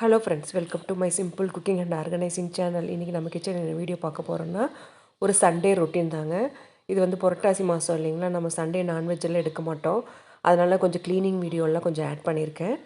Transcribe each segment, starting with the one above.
Hello friends welcome to my simple cooking and organising channel இன்றைக்கி நம்ம kitchen video பார்க்க போகிறோன்னா ஒரு சண்டே ரொட்டீன் தாங்க. இது வந்து புரட்டாசி மாதம் இல்லைங்களா? நம்ம சண்டே நான்வெஜ்ஜெல்லாம் எடுக்க மாட்டோம். அதனால் கொஞ்சம் க்ளீனிங் வீடியோலாம் கொஞ்சம் ஆட் பண்ணியிருக்கேன்.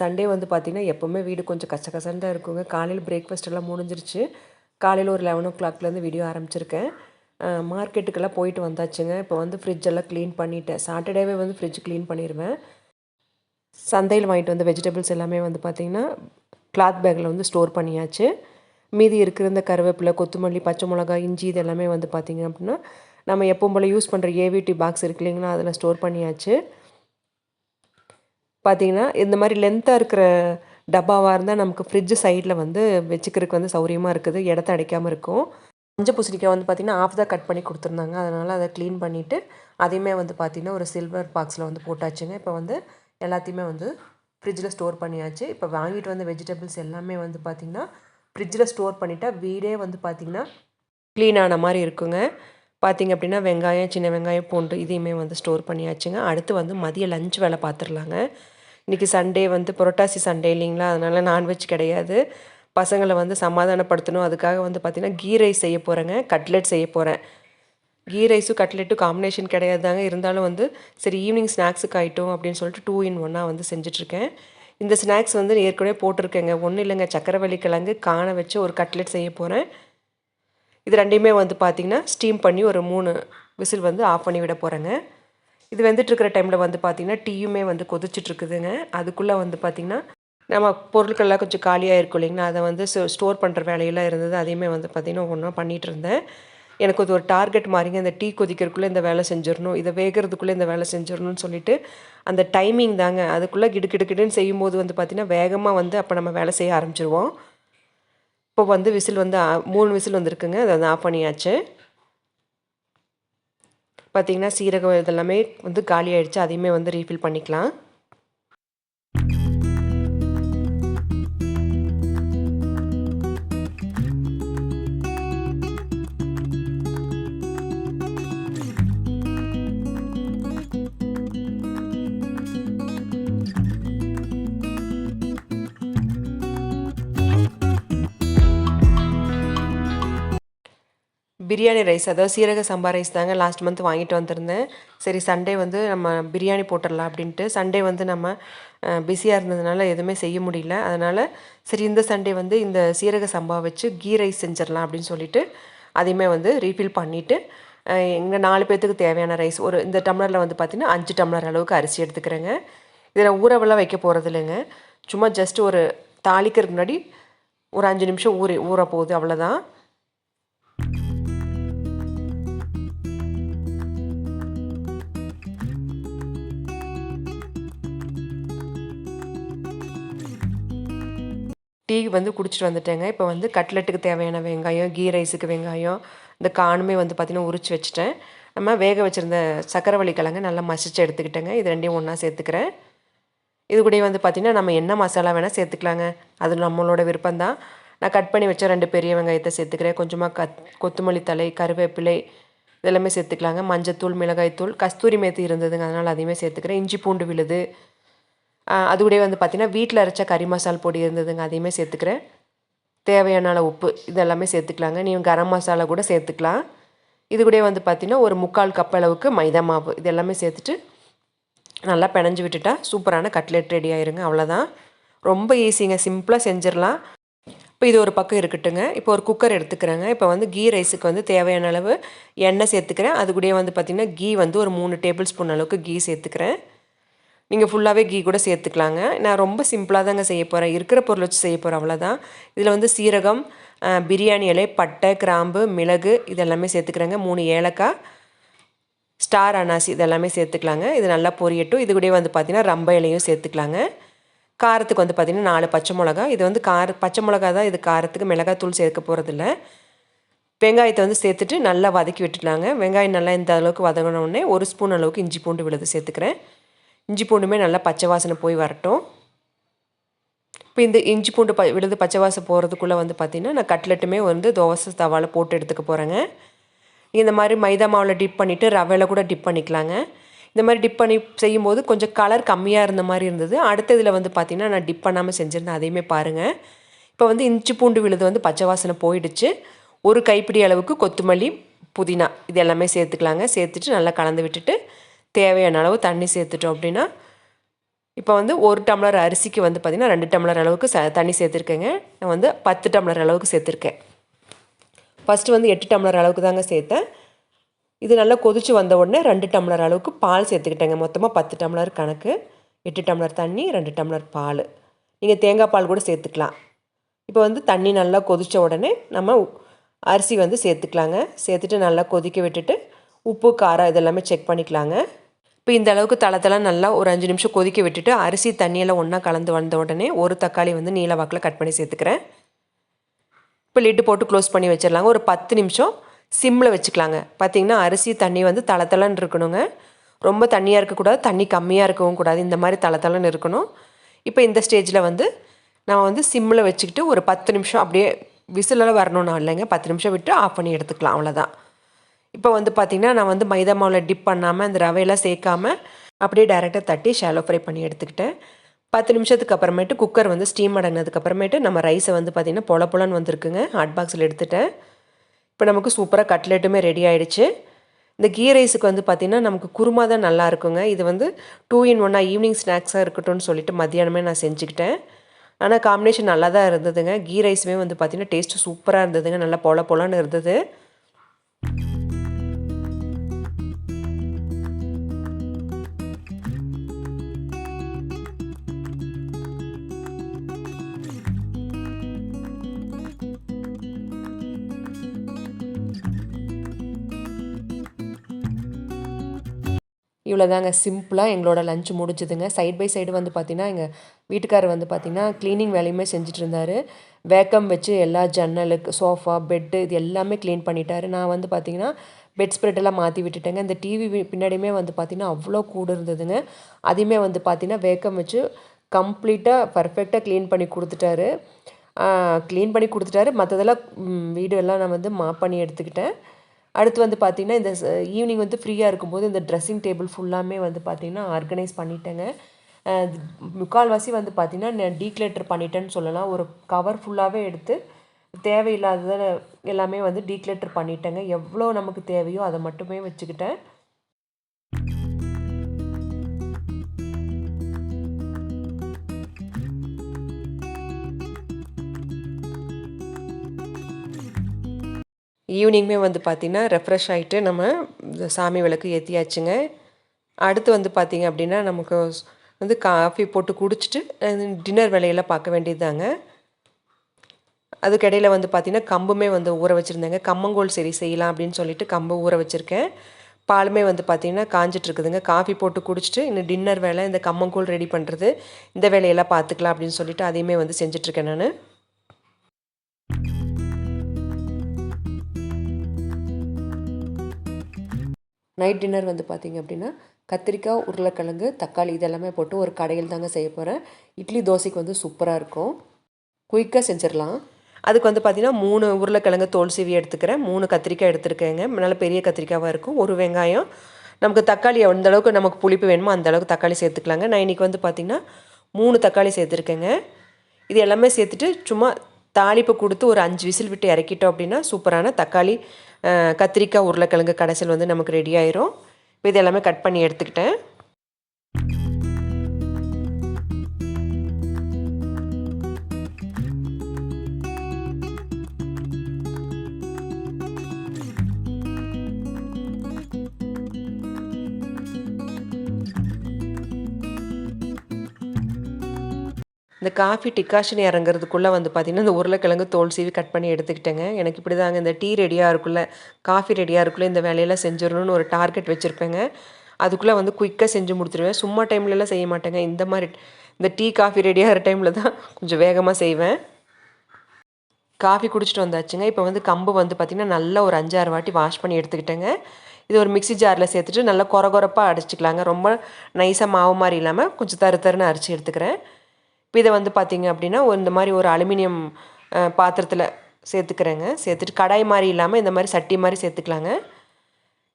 சண்டே வந்து பார்த்திங்கன்னா எப்போவுமே வீடு கொஞ்சம் கச்ச கசன்னு தான் இருக்குங்க. காலையில் பிரேக்ஃபாஸ்ட் எல்லாம் முடிஞ்சிருச்சு. காலையில் ஒரு லெவன் ஓ கிளாக்லேருந்து வீடியோ ஆரம்பிச்சிருக்கேன். மார்க்கெட்டுக்கெல்லாம் போயிட்டு வந்தாச்சுங்க. இப்போ வந்து ஃப்ரிட்ஜ் எல்லாம் க்ளீன் பண்ணிவிட்டேன் சாட்டர்டேவே வந்து ஃப்ரிட்ஜ் க்ளீன் பண்ணிடுவேன் சந்தையில் வாங்கிட்டு வந்த வெஜிடபிள்ஸ் எல்லாமே வந்து பார்த்திங்கன்னா கிளாத் பேக்கில் வந்து ஸ்டோர் பண்ணியாச்சு. மீதி இருக்கிற இந்த கருவேப்பிலை கொத்தமல்லி பச்சை மிளகாய் இஞ்சி இது எல்லாமே வந்து பார்த்திங்க அப்படின்னா நம்ம எப்போ போல் யூஸ் பண்ணுற ஏவிடி பாக்ஸ் இருக்கு இல்லைங்களா அதில் ஸ்டோர் பண்ணியாச்சு. பார்த்திங்கன்னா இந்த மாதிரி லென்த்தாக இருக்கிற டப்பாவாக இருந்தால் நமக்கு ஃப்ரிட்ஜ் சைடில் வந்து வச்சுக்கிறதுக்கு வந்து சௌரியமாக இருக்குது. இடத்த அடைக்காமல் இருக்கும். மஞ்சள் பூசணிக்காய் வந்து பார்த்திங்கன்னா ஆஃப் தான் கட் பண்ணி கொடுத்துருந்தாங்க. அதனால் அதை க்ளீன் பண்ணிவிட்டு அதையுமே வந்து பார்த்திங்கன்னா ஒரு சில்வர் பாக்ஸில் வந்து போட்டாச்சுங்க. இப்போ வந்து எல்லாத்தையுமே வந்து ஃப்ரிட்ஜில் ஸ்டோர் பண்ணியாச்சு. இப்போ வாங்கிட்டு வந்த வெஜிடபிள்ஸ் எல்லாமே வந்து பார்த்திங்கன்னா ஃப்ரிட்ஜில் ஸ்டோர் பண்ணிட்டா வீடே வந்து பார்த்திங்கன்னா க்ளீன் ஆன மாதிரி இருக்குங்க. பார்த்திங்க அப்படின்னா வெங்காயம் சின்ன வெங்காயம் பூண்டு இதையுமே வந்து ஸ்டோர் பண்ணியாச்சுங்க. அடுத்து வந்து மதிய லஞ்ச் வேலை பார்த்துடலாங்க இன்றைக்கி சண்டே வந்து புரட்டாசி சண்டே இல்லைங்களா? அதனால் நான்வெஜ் கிடையாது. பசங்களை வந்து சமாதானப்படுத்தணும். அதுக்காக வந்து பார்த்திங்கன்னா கீ ரைஸ் செய்ய போகிறேங்க கட்லெட் செய்ய போகிறேன் கீ ரைஸும் கட்லெட்டும் காம்பினேஷன் கிடையாது தாங்க இருந்தாலும் வந்து சரி ஈவினிங் ஸ்நாக்ஸுக்கு ஆகிட்டோம் அப்படின்னு சொல்லிட்டு டூ இன் ஒன்னாக வந்து செஞ்சிட்ருக்கேன். இந்த ஸ்நாக்ஸ் வந்து ஏற்கனவே போட்டிருக்கேங்க. ஒன்றும் இல்லைங்க சக்கரவள்ளி கிழங்கு காண வச்சு ஒரு கட்லெட் செய்ய போகிறேன் இது ரெண்டையுமே வந்து பார்த்திங்கன்னா ஸ்டீம் பண்ணி ஒரு மூணு விசில் வந்து ஆஃப் பண்ணி விட போகிறேங்க இது வெந்துட்டுருக்கிற டைமில் வந்து பார்த்திங்கன்னா டீயுமே வந்து கொதிச்சிட்ருக்குதுங்க. அதுக்குள்ளே வந்து பார்த்திங்கன்னா நம்ம பொருட்கள்லாம் கொஞ்சம் காலியாக இருக்கும் இல்லைங்களா? அதை வந்து ஸ்டோர் பண்ணுற வேலையெல்லாம் இருந்தது. அதையுமே வந்து பார்த்திங்கன்னா ஒன்றா பண்ணிகிட்டு இருந்தேன் எனக்கு அது ஒரு டார்கெட் மாதிரிங்க. இந்த டீ கொதிக்கிறதுக்குள்ளே இந்த வேலை செஞ்சிடணும். இதை வேகிறதுக்குள்ளே இந்த வேலை செஞ்சிடணும்னு சொல்லிட்டு அந்த டைமிங் தாங்க. அதுக்குள்ளே கிடு செய்யும்போது வந்து பார்த்திங்கன்னா வேகமாக வந்து அப்போ நம்ம வேலை செய்ய ஆரம்பிச்சிருவோம். இப்போ வந்து விசில் வந்து மூணு விசில் வந்துருக்குங்க. அதை வந்து ஆஃப் பண்ணியாச்சு. பார்த்திங்கன்னா சீரகம் இதெல்லாமே வந்து காலி ஆகிடுச்சு அதையுமே வந்து ரீஃபில் பண்ணிக்கலாம். பிரியாணி ரைஸ் அதாவது சீரக சம்பா ரைஸ் தாங்க லாஸ்ட் மந்த் வாங்கிட்டு வந்திருந்தேன். சரி சண்டே வந்து நம்ம பிரியாணி போட்டுடலாம் அப்படின்ட்டு சண்டே வந்து நம்ம பிஸியாக இருந்ததுனால எதுவுமே செய்ய முடியல. அதனால் சரி இந்த சண்டே வந்து இந்த சீரக சம்பா வச்சு கீ ரைஸ் செஞ்சிடலாம் அப்படின்னு சொல்லிட்டு அதையுமே வந்து ரீஃபில் பண்ணிவிட்டு எங்கள் நாலு பேர்த்துக்கு தேவையான ரைஸ் ஒரு இந்த டம்ளரில் வந்து பார்த்திங்கன்னா அஞ்சு டம்ளர் அளவுக்கு அரிசி எடுத்துக்கிறேங்க. இதில் ஊறவெல்லாம் வைக்க போகிறது இல்லைங்க. சும்மா ஜஸ்ட் ஒரு தாளிக்கிறதுக்கு முன்னாடி ஒரு அஞ்சு நிமிஷம் ஊறி ஊற போகுது அவ்வளோதான் டீ வந்து குடிச்சிட்டு வந்துட்டேங்க. இப்போ வந்து கட்லெட்டுக்கு தேவையான வெங்காயம் கீ ரைஸுக்கு வெங்காயம் இந்த காணுமே வந்து பார்த்திங்கன்னா உரிச்சு வச்சுட்டேன். நம்ம வேக வச்சுருந்த சக்கரவள்ளி கிழங்கு நல்லா மசிச்சு எடுத்துக்கிட்டேங்க. இது ரெண்டையும் ஒன்றா சேர்த்துக்கிறேன். இது கூட வந்து பார்த்திங்கன்னா நம்ம என்ன மசாலா வேணால் சேர்த்துக்கலாங்க. அது நம்மளோட விருப்பம் தான் நான் கட் பண்ணி வச்ச ரெண்டு பெரிய வெங்காயத்தை சேர்த்துக்கிறேன். கொஞ்சமாக கத் கொத்தமல்லி தலை கருவேப்பிலை இதெல்லாமே சேர்த்துக்கலாங்க. மஞ்சத்தூள் மிளகாய்த்தூள் கஸ்தூரி மேத்தி இருந்ததுங்க. அதனால் அதையுமே சேர்த்துக்கிறேன். இஞ்சி பூண்டு விழுது அது கூட வந்து பார்த்திங்கன்னா வீட்டில் அரைச்ச கறி மசால் பொடி இருந்ததுங்க அதையுமே சேர்த்துக்கிறேன். தேவையான அளவு உப்பு இதெல்லாமே சேர்த்துக்கலாங்க. நீங்கள் கரம் மசாலா கூட சேர்த்துக்கலாம். இது கூட வந்து பார்த்திங்கன்னா ஒரு முக்கால் கப் அளவுக்கு மைதா மாவு இது எல்லாமே சேர்த்துட்டு நல்லா பிணைஞ்சு விட்டுட்டா சூப்பரான கட்லெட் ரெடி ஆயிருங்க அவ்வளோதான் ரொம்ப ஈஸிங்க சிம்பிளாக செஞ்சிடலாம். இப்போ இது ஒரு பக்கம் இருக்கட்டுங்க. இப்போ ஒரு குக்கர் எடுத்துக்கிறேங்க. இப்போ வந்து கீ ரைஸுக்கு வந்து தேவையான அளவு எண்ணெய் சேர்த்துக்கிறேன். அது கூட வந்து பார்த்திங்கன்னா கீ வந்து ஒரு மூணு டேபிள் ஸ்பூன் அளவுக்கு கீ சேர்த்துக்கிறேன். நீங்கள் ஃபுல்லாகவே கீ கூட சேர்த்துக்கலாங்க. நான் ரொம்ப சிம்பிளாக தாங்க செய்ய போகிறேன் இருக்கிற பொருள் வச்சு செய்ய போகிறேன் அவ்வளோதான் இதில் வந்து சீரகம் பிரியாணி இலை பட்டை கிராம்பு மிளகு இதெல்லாமே சேர்த்துக்கிறேங்க. மூணு ஏலக்காய் ஸ்டார் அனாசி இதெல்லாமே சேர்த்துக்கலாங்க. இது நல்லா பொரியட்டும். இது கூட வந்து பார்த்திங்கன்னா ரம்ப இலையும் சேர்த்துக்கலாங்க. காரத்துக்கு வந்து பார்த்திங்கன்னா நாலு பச்சை மிளகா. இது வந்து கார பச்சை மிளகா தான். இது காரத்துக்கு மிளகாத்தூள் சேர்க்க போகிறதில்ல வெங்காயத்தை வந்து சேர்த்துட்டு நல்லா வதக்கி விட்டுக்கலாங்க. வெங்காயம் நல்லா இந்த அளவுக்கு வதங்கினோடனே ஒரு ஸ்பூன் அளவுக்கு இஞ்சி பூண்டு விழுது சேர்த்துக்கிறேன். இஞ்சி பூண்டுமே நல்லா பச்சை வாசனை போய் வரட்டும். இப்போ இந்த இஞ்சி பூண்டு ப விழுது பச்சை வாசம் போகிறதுக்குள்ளே வந்து பார்த்திங்கன்னா நான் கட்லெட்டுமே வந்து தோசை தவாவில் போட்டு எடுத்துக்க போகிறேங்க இந்த மாதிரி மைதா மாவில் டிப் பண்ணிவிட்டு ரவையில் கூட டிப் பண்ணிக்கலாங்க. இந்த மாதிரி டிப் பண்ணி செய்யும்போது கொஞ்சம் கலர் கம்மியாக இருந்த மாதிரி இருந்தது. அடுத்த இதில் வந்து பார்த்திங்கன்னா நான் டிப் பண்ணாமல் செஞ்சுருந்தேன் அதையுமே பாருங்கள் இப்போ வந்து இஞ்சி பூண்டு விழுது வந்து பச்சை வாசனை போயிடுச்சு. ஒரு கைப்பிடி அளவுக்கு கொத்தமல்லி புதினா இது எல்லாமே சேர்த்துக்கலாங்க. சேர்த்துட்டு நல்லா கலந்து விட்டுட்டு தேவையான அளவு தண்ணி சேர்த்துட்டோம் அப்படின்னா இப்போ வந்து ஒரு டம்ளர் அரிசிக்கு வந்து பார்த்திங்கன்னா ரெண்டு டம்ளர் அளவுக்கு ச தண்ணி சேர்த்துருக்கேங்க. நான் வந்து பத்து டம்ளர் அளவுக்கு சேர்த்துருக்கேன். ஃபஸ்ட்டு வந்து எட்டு டம்ளர் அளவுக்கு தாங்க சேர்த்தேன். இது நல்லா கொதிச்சு வந்த உடனே ரெண்டு டம்ளர் அளவுக்கு பால் சேர்த்துக்கிட்டேங்க. மொத்தமாக பத்து டம்ளர் கணக்கு. எட்டு டம்ளர் தண்ணி ரெண்டு டம்ளர் பால். நீங்கள் தேங்காய் பால் கூட சேர்த்துக்கலாம். இப்போ வந்து தண்ணி நல்லா கொதித்த உடனே நம்ம அரிசி வந்து சேர்த்துக்கலாங்க. சேர்த்துட்டு நல்லா கொதிக்க விட்டுட்டு உப்பு காரம் இதெல்லாமே செக் பண்ணிக்கலாங்க. இப்போ இந்த அளவுக்கு தளத்தெல்லாம் நல்லா ஒரு அஞ்சு நிமிஷம் கொதிக்க விட்டுட்டு அரிசி தண்ணியெல்லாம் ஒன்றா கலந்து வந்த உடனே ஒரு தக்காளி வந்து நீல வாக்கில் கட் பண்ணி சேர்த்துக்கிறேன். இப்போ லிட்டு போட்டு க்ளோஸ் பண்ணி வச்சிடலாங்க. ஒரு பத்து நிமிஷம் சிம்மில் வச்சுக்கலாங்க. பார்த்திங்கன்னா அரிசி தண்ணி வந்து தளத்தலன்னு இருக்கணுங்க. ரொம்ப தண்ணியாக இருக்கக்கூடாது தண்ணி கம்மியாக இருக்கவும் கூடாது. இந்த மாதிரி தளத்தலன்னு இருக்கணும். இப்போ இந்த ஸ்டேஜில் வந்து நம்ம வந்து சிம்மில் வச்சுக்கிட்டு ஒரு பத்து நிமிஷம் அப்படியே விசிலெல்லாம் வரணும்னா இல்லைங்க. பத்து நிமிஷம் விட்டு ஆஃப் பண்ணி எடுத்துக்கலாம் அவ்வளோதான் இப்போ வந்து பார்த்திங்கன்னா நான் வந்து மைதா மாவில் டிப் பண்ணாமல் அந்த ரவையெல்லாம் சேர்க்காம அப்படியே டேரெக்டாக தட்டி ஷாலோ ஃப்ரை பண்ணி எடுத்துக்கிட்டேன். பத்து நிமிஷத்துக்கு அப்புறமேட்டு குக்கர் வந்து ஸ்டீம் அடங்கினதுக்கு அப்புறமேட்டு நம்ம ரைஸை வந்து பார்த்திங்கன்னா பொல பொலன்னு வந்திருக்குங்க ஹாட் பாக்ஸில் எடுத்துட்டேன். இப்போ நமக்கு சூப்பராக கட்லெட்டுமே ரெடி ஆகிடுச்சு இந்த கீ ரைஸுக்கு வந்து பார்த்திங்கன்னா நமக்கு குருமா தான் நல்லா இருக்குங்க. இது வந்து டூ இன் ஒன்னாக ஈவினிங் ஸ்நாக்ஸாக இருக்கட்டும்னு சொல்லிட்டு மத்தியானமே நான் செஞ்சுக்கிட்டேன். ஆனால் காம்பினேஷன் நல்லா தான் இருந்ததுங்க. கீ ரைஸுமே வந்து பார்த்திங்கன்னா டேஸ்ட்டு சூப்பராக இருந்ததுங்க. நல்லா பொல பொலன்னு இருந்தது. இவ்வளோ தாங்க சிம்பிளாக எங்களோட லஞ்ச் முடிஞ்சுதுங்க. சைட் பை சைடு வந்து பார்த்திங்கன்னா எங்கள் வீட்டுக்காரர் வந்து பார்த்திங்கன்னா க்ளீனிங் வேலையுமே செஞ்சுட்டு இருந்தார் வேக்கம் வச்சு எல்லா ஜன்னலுக்கு சோஃபா பெட்டு இது எல்லாமே க்ளீன் பண்ணிட்டாரு. நான் வந்து பார்த்திங்கன்னா பெட் ஸ்ப்ரெட்டெல்லாம் மாற்றி விட்டுட்டேங்க. இந்த டிவி பின்னாடியுமே வந்து பார்த்திங்கன்னா அவ்வளோ கூடு இருந்ததுங்க. அதையுமே வந்து பார்த்திங்கன்னா வேக்கம் வச்சு கம்ப்ளீட்டாக பர்ஃபெக்டாக க்ளீன் பண்ணி கொடுத்துட்டாரு. க்ளீன் பண்ணி கொடுத்துட்டாரு. மற்றதெல்லாம் வீடு எல்லாம் நான் வந்து மாப் பண்ணி எடுத்துக்கிட்டேன். அடுத்து வந்து பார்த்திங்கன்னா இந்த ஈவினிங் வந்து ஃப்ரீயாக இருக்கும்போது இந்த ட்ரெஸ்ஸிங் டேபிள் ஃபுல்லாமே வந்து பார்த்திங்கன்னா ஆர்கனைஸ் பண்ணிட்டேங்க. முக்கால்வாசி வந்து பார்த்திங்கன்னா நான் டீக்ளேட்டர் பண்ணிட்டேன்னு சொல்லலாம். ஒரு கவர் ஃபுல்லாகவே எடுத்து தேவையில்லாததை எல்லாமே வந்து டீக்ளேட்டர் பண்ணிட்டேங்க. எவ்வளோ நமக்கு தேவையோ அதை மட்டுமே வச்சுக்கிட்டேன். ஈவினிங்குமே வந்து பார்த்திங்கன்னா ரெஃப்ரெஷ் ஆகிட்டு நம்ம சாமி விளக்கு ஏற்றியாச்சுங்க அடுத்து வந்து பார்த்திங்க அப்படின்னா நமக்கு வந்து காஃபி போட்டு குடிச்சிட்டு டின்னர் வேலையெல்லாம் பார்க்க வேண்டியதுதாங்க. அதுக்கிடையில் வந்து பார்த்திங்கன்னா கம்புமே வந்து ஊற வச்சுருந்தேங்க. கம்மங்கோல் சரி செய்யலாம் அப்படின்னு சொல்லிட்டு கம்பு ஊற வச்சுருக்கேன். பாலுமே வந்து பார்த்திங்கன்னா காஞ்சிட்ருக்குதுங்க காஃபி போட்டு குடிச்சிட்டு இன்னும் டின்னர் வேலை இந்த கம்மங்கூழ் ரெடி பண்ணுறது இந்த வேலையெல்லாம் பார்த்துக்கலாம் அப்படின்னு சொல்லிட்டு அதையுமே வந்து செஞ்சிட்ருக்கேன் நான். நைட் டின்னர் வந்து பார்த்திங்க அப்படின்னா கத்திரிக்காய் உருளைக்கிழங்கு தக்காளி இதெல்லாமே போட்டு ஒரு கடையில் தாங்க செய்ய போகிறேன் இட்லி தோசைக்கு வந்து சூப்பராக இருக்கும். குயிக்காக செஞ்சிடலாம். அதுக்கு வந்து பார்த்திங்கன்னா மூணு உருளைக்கிழங்கு தோல் சீவி எடுத்துக்கிறேன். மூணு கத்திரிக்காய் எடுத்துருக்கேங்க. நல்ல பெரிய கத்திரிக்காவாக இருக்கும். ஒரு வெங்காயம். நமக்கு தக்காளி எந்த அளவுக்கு நமக்கு புளிப்பு வேணுமோ அந்த அளவுக்கு தக்காளி சேர்த்துக்கலாங்க. நான் இன்றைக்கி வந்து பார்த்திங்கன்னா மூணு தக்காளி சேர்த்துருக்கேங்க. இது எல்லாமே சேர்த்துட்டு சும்மா தாளிப்பு கொடுத்து ஒரு அஞ்சு விசில் விட்டு இறக்கிட்டோம் அப்படின்னா சூப்பரான தக்காளி கத்திரிக்காய் உருளைக்கிழங்கு கடைசியில் வந்து நமக்கு ரெடி ஆயிரும். இப்போ இது எல்லாமே கட் பண்ணி எடுத்துக்கிட்டேன். இந்த காஃபி டிக்காஷன் இறங்குறதுக்குள்ளே வந்து பார்த்திங்கன்னா இந்த உருளைக்கிழங்கு தோல் சீவி கட் பண்ணி எடுத்துக்கிட்டேங்க. எனக்கு இப்படி தாங்க இந்த டீ ரெடியாக இருக்குள்ள காஃபி ரெடியாக இருக்குள்ள இந்த வேலையெல்லாம் செஞ்சிடணும்னு ஒரு டார்கெட் வச்சுருப்பேங்க. அதுக்குள்ளே வந்து குயிக்காக செஞ்சு முடிச்சிடுவேன் சும்மா டைம்லலாம் செய்ய மாட்டேங்க. இந்த மாதிரி இந்த டீ காஃபி ரெடியாகிற டைமில் தான் கொஞ்சம் வேகமாக செய்வேன். காஃபி குடிச்சிட்டு வந்தாச்சுங்க. இப்போ வந்து கம்பு வந்து பார்த்திங்கன்னா நல்லா ஒரு அஞ்சாறு வாட்டி வாஷ் பண்ணி எடுத்துக்கிட்டேங்க. இது ஒரு மிக்சி ஜாரில் சேர்த்துட்டு நல்லா குறகுறப்பாக அடிச்சிக்கலாங்க. ரொம்ப நைஸாக மாவு மாதிரி இல்லாமல் கொஞ்சம் தரு தருன்னு அரைச்சி எடுத்துக்கிறேன். இப்போ இதை வந்து பார்த்திங்க அப்படின்னா இந்த மாதிரி ஒரு அலுமினியம் பாத்திரத்தில் சேர்த்துக்கிறேங்க சேர்த்துட்டு கடாய் மாதிரி இல்லாமல் இந்த மாதிரி சட்டி மாதிரி சேர்த்துக்கலாங்க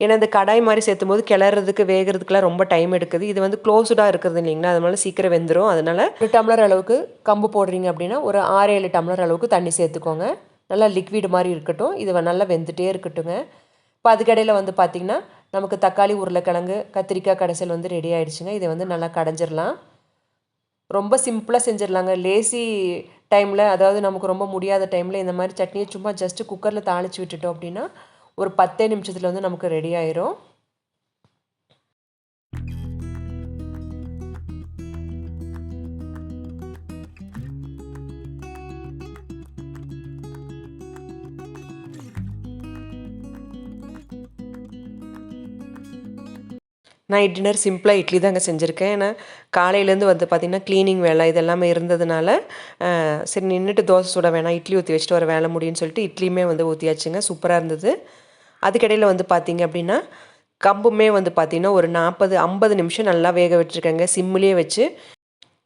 ஏன்னா இந்த கடாய் மாதிரி சேர்த்தும் போது கிளறதுக்கு வேகிறதுக்குலாம் ரொம்ப டைம் எடுக்குது. இது வந்து க்ளோஸ்டாக இருக்குது இல்லைங்களா? அதனால சீக்கிரம் வெந்துடும் அதனால் ஒரு டம்ளர் அளவுக்கு கம்பு போடுறீங்க அப்படின்னா ஒரு ஆறு ஏழு டம்ளர் அளவுக்கு தண்ணி சேர்த்துக்கோங்க நல்லா லிக்விட் மாதிரி இருக்கட்டும். இது நல்லா வெந்துட்டே இருக்கட்டுங்க. இப்போ அதுக்கடையில் வந்து பார்த்திங்கன்னா நமக்கு தக்காளி உருளைக்கிழங்கு கத்திரிக்காய் கடைசல் வந்து ரெடி ஆகிடுச்சுங்க இதை வந்து நல்லா கடைஞ்சிடலாம் ரொம்ப சிம்பிளாக செஞ்சிடலாங்க. லேசி டைமில் அதாவது நமக்கு ரொம்ப முடியாத டைமில் இந்த மாதிரி சட்னியை சும்மா ஜஸ்ட்டு குக்கரில் தாளித்து விட்டுட்டோம் அப்படின்னா ஒரு பத்தே நிமிஷத்தில் வந்து நமக்கு ரெடி ஆயிரும். நைட் டின்னர் சிம்பிளாக இட்லி தாங்க செஞ்சுருக்கேன். ஏன்னா காலையிலேருந்து வந்து பார்த்திங்கன்னா க்ளீனிங் வேலை இதெல்லாமே இருந்ததுனால சரி நின்றுட்டு தோசை சுட வேணாம் இட்லி ஊற்றி வச்சுட்டு வர வேலை முடியும்னு சொல்லிட்டு இட்லியுமே வந்து ஊற்றியாச்சுங்க சூப்பராக இருந்தது. அதுக்கடையில் வந்து பார்த்திங்க அப்படின்னா கம்புமே வந்து பார்த்திங்கன்னா ஒரு நாற்பது ஐம்பது நிமிஷம் நல்லா வேக விட்டுருக்கேங்க சிம்மிலே வச்சு.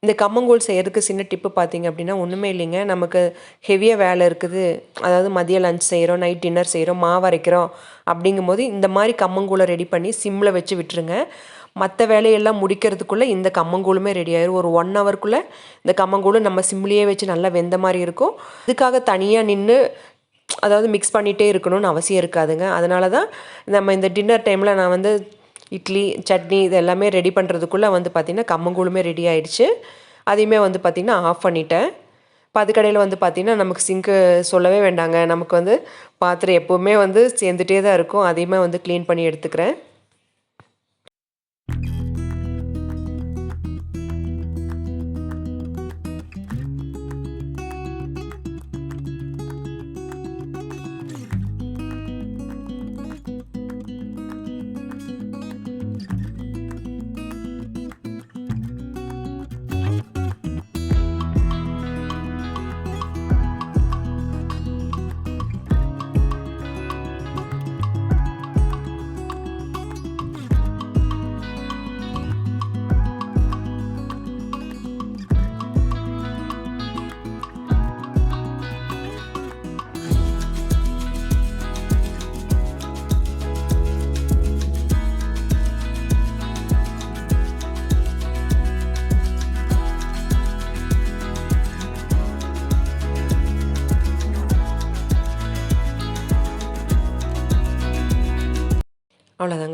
இந்த கம்மங்கூழ் செய்கிறதுக்கு சின்ன டிப்பு பார்த்தீங்க அப்படின்னா ஒன்றுமே இல்லைங்க. நமக்கு ஹெவியாக வேலை இருக்குது. அதாவது மதியம் லஞ்ச் செய்கிறோம் நைட் டின்னர் செய்கிறோம் மாவு அரைக்கிறோம் அப்படிங்கும்போது இந்த மாதிரி கம்மங்கூழை ரெடி பண்ணி சிம்மில் வச்சு விட்டுருங்க. மற்ற வேலையெல்லாம் முடிக்கிறதுக்குள்ளே இந்த கம்மங்கூழுமே ரெடி ஆயிரும். ஒரு ஒன் ஹவர்க்குள்ளே இந்த கம்மங்கூழ் நம்ம சிம்லேயே வச்சு நல்லா வெந்த மாதிரி இருக்கும். இதுக்காக தனியாக நின்று அதாவது மிக்ஸ் பண்ணிகிட்டே இருக்கணும்னு அவசியம் இருக்காதுங்க. அதனால தான் நம்ம இந்த டின்னர் டைமில் நான் வந்து இட்லி சட்னி இது எல்லாமே ரெடி பண்ணுறதுக்குள்ளே வந்து பார்த்திங்கன்னா கம்மங்கூழுமே ரெடி ஆயிடுச்சு. அதையுமே வந்து பார்த்திங்கன்னா ஆஃப் பண்ணிட்டேன். இப்போ அதுக்கடையில் வந்து பார்த்திங்கன்னா நமக்கு சிங்க்கு சொல்லவே வேண்டாங்க. நமக்கு வந்து பாத்திரம் எப்போவுமே வந்து சேர்ந்துட்டே தான் இருக்கும். அதையுமே வந்து க்ளீன் பண்ணி எடுத்துக்கிறேன்.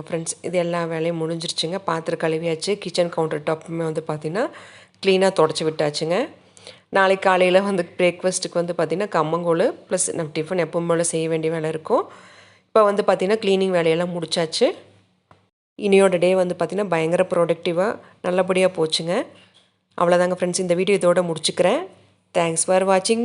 ஃப்ரெண்ட்ஸ் இது எல்லா வேலையும் முடிஞ்சிருச்சுங்க. பாத்திரம் கழுவியாச்சு. கிச்சன் கவுண்டர் டாப்புமே வந்து பார்த்திங்கன்னா க்ளீனாக தொடச்சி விட்டாச்சுங்க. நாளைக்கு காலையில் வந்து பிரேக்ஃபாஸ்ட்டுக்கு வந்து பார்த்திங்கன்னா கம்மங்கூழ் ப்ளஸ் நம்ம டிஃபன் எப்பவும் போல் செய்ய வேண்டிய வேலை இருக்கும். இப்போ வந்து பார்த்திங்கன்னா க்ளீனிங் வேலையெல்லாம் முடிச்சாச்சு. இனியோட டே வந்து பார்த்திங்கன்னா பயங்கர ப்ரொடக்டிவாக நல்லபடியாக போச்சுங்க. அவ்வளோதாங்க ஃப்ரெண்ட்ஸ் இந்த வீடியோ இதோட முடிச்சுக்கிறேன். தேங்க்ஸ் ஃபார் வாட்சிங்